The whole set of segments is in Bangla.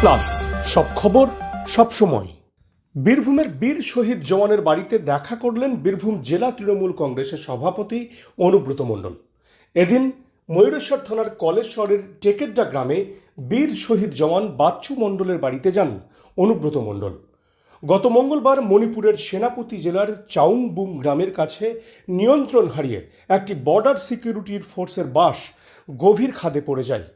প্লাস সব খবর সব সময়। বীরভূমের বীর শহীদ জওয়ানের বাড়িতে দেখা করলেন বীরভূম জেলা তৃণমূল কংগ্রেসের সভাপতি অনুব্রত মণ্ডল। এদিন ময়ূরেশ্বর থানার কলেশ্বরের টেকেড্ডা গ্রামে বীর শহীদ জওয়ান বাচ্চু মণ্ডলের বাড়িতে যান অনুব্রত মণ্ডল। গত মঙ্গলবার মণিপুরের সেনাপতি জেলার চাউংবুং গ্রামের কাছে নিয়ন্ত্রণ হারিয়ে একটি বর্ডার সিকিউরিটির ফোর্সের বাস গভীর খাদে পড়ে যায়।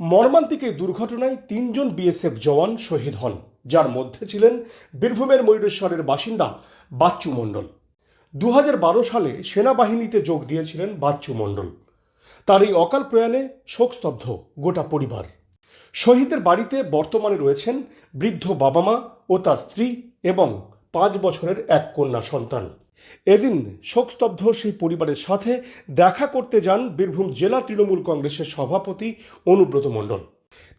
মর্মান্তিক এই দুর্ঘটনায় তিনজন বিএসএফ জওয়ান শহীদ হন, যার মধ্যে ছিলেন বীরভূমের ময়ূরেশ্বরের বাসিন্দা বাচ্চু মণ্ডল। দু হাজার বারো সালে সেনাবাহিনীতে যোগ দিয়েছিলেন বাচ্চু মণ্ডল। তার এই অকাল প্রয়াণে শোকস্তব্ধ গোটা পরিবার। শহীদের বাড়িতে বর্তমানে রয়েছেন বৃদ্ধ বাবা মা ও তার স্ত্রী এবং পাঁচ বছরের এক কন্যা সন্তান। এদিন শোকস্তব্ধ সেই পরিবারের সাথে দেখা করতে যান বীরভূম জেলা তৃণমূল কংগ্রেসের সভাপতি অনুব্রত মণ্ডল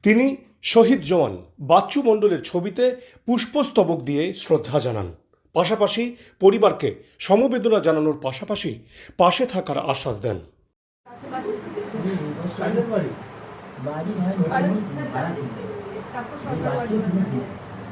তিনি শহীদ জওয়ান বাচ্চু মণ্ডলের ছবিতে পুষ্পস্তবক দিয়ে শ্রদ্ধা জানান পাশাপাশি পরিবারকে সমবেদনা জানানোর পাশাপাশি পাশে থাকার আশ্বাস দেন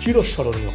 চিরস্মরণীয়।